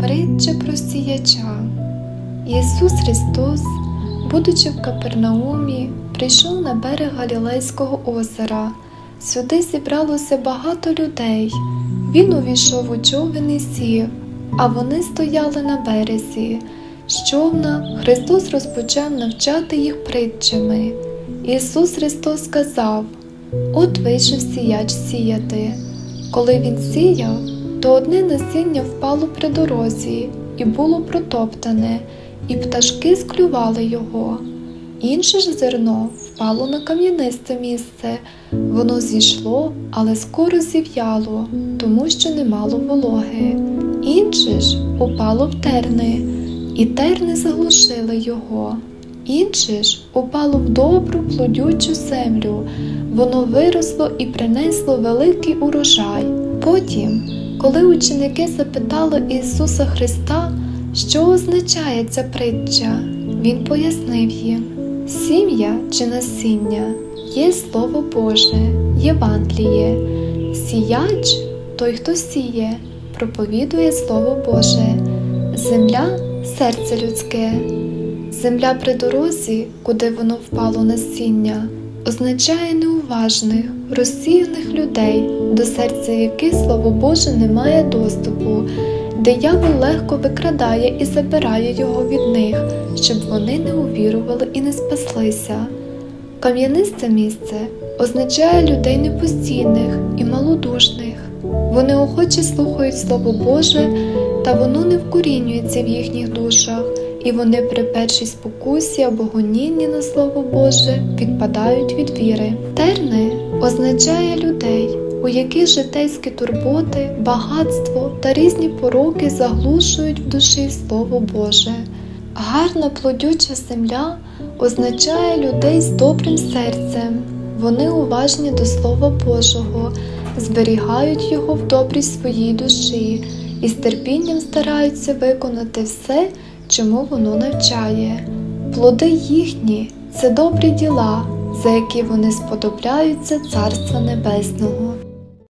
Притча про сіяча. Ісус Христос, будучи в Капернаумі, прийшов на берег Галілейського озера. Сюди зібралося багато людей. Він увійшов у човен і сів, а вони стояли на березі. З човна Христос розпочав навчати їх притчами. Ісус Христос сказав: От вийшов сіяч сіяти. Коли він сіяв, то одне насіння впало при дорозі і було протоптане, і пташки склювали його. Інше ж зерно впало на кам'янисте місце. Воно зійшло, але скоро зів'яло, тому що не мало вологи. Інше ж упало в терни, і терни заглушили його. Інше ж упало в добру плодючу землю. Воно виросло і принесло великий урожай. Потім, коли ученики запитали Ісуса Христа, що означає ця притча, Він пояснив їм: сім'я чи насіння є Слово Боже, Євангеліє, сіяч той, хто сіє, проповідує Слово Боже, земля серце людське. Земля при дорозі, куди воно впало насіння, означає неуважних, розсіяних людей, до серця яких слово Боже не має доступу. Диявол легко викрадає і забирає його від них, щоб вони не увірували і не спаслися. Кам'янисте місце означає людей непостійних і малодушних. Вони охоче слухають Слово Боже, та воно не вкорінюється в їхніх душах, і вони при першій спокусі або гонінні на Слово Боже відпадають від віри. Терни означає людей, у яких житейські турботи, багатство та різні пороки заглушують в душі Слово Боже. Гарна плодюча земля означає людей з добрим серцем. Вони уважні до Слова Божого, зберігають його в добрій своїй душі і з терпінням стараються виконати все, чому воно навчає. Плоди їхні це добрі діла, за які вони сподобляються Царства Небесного.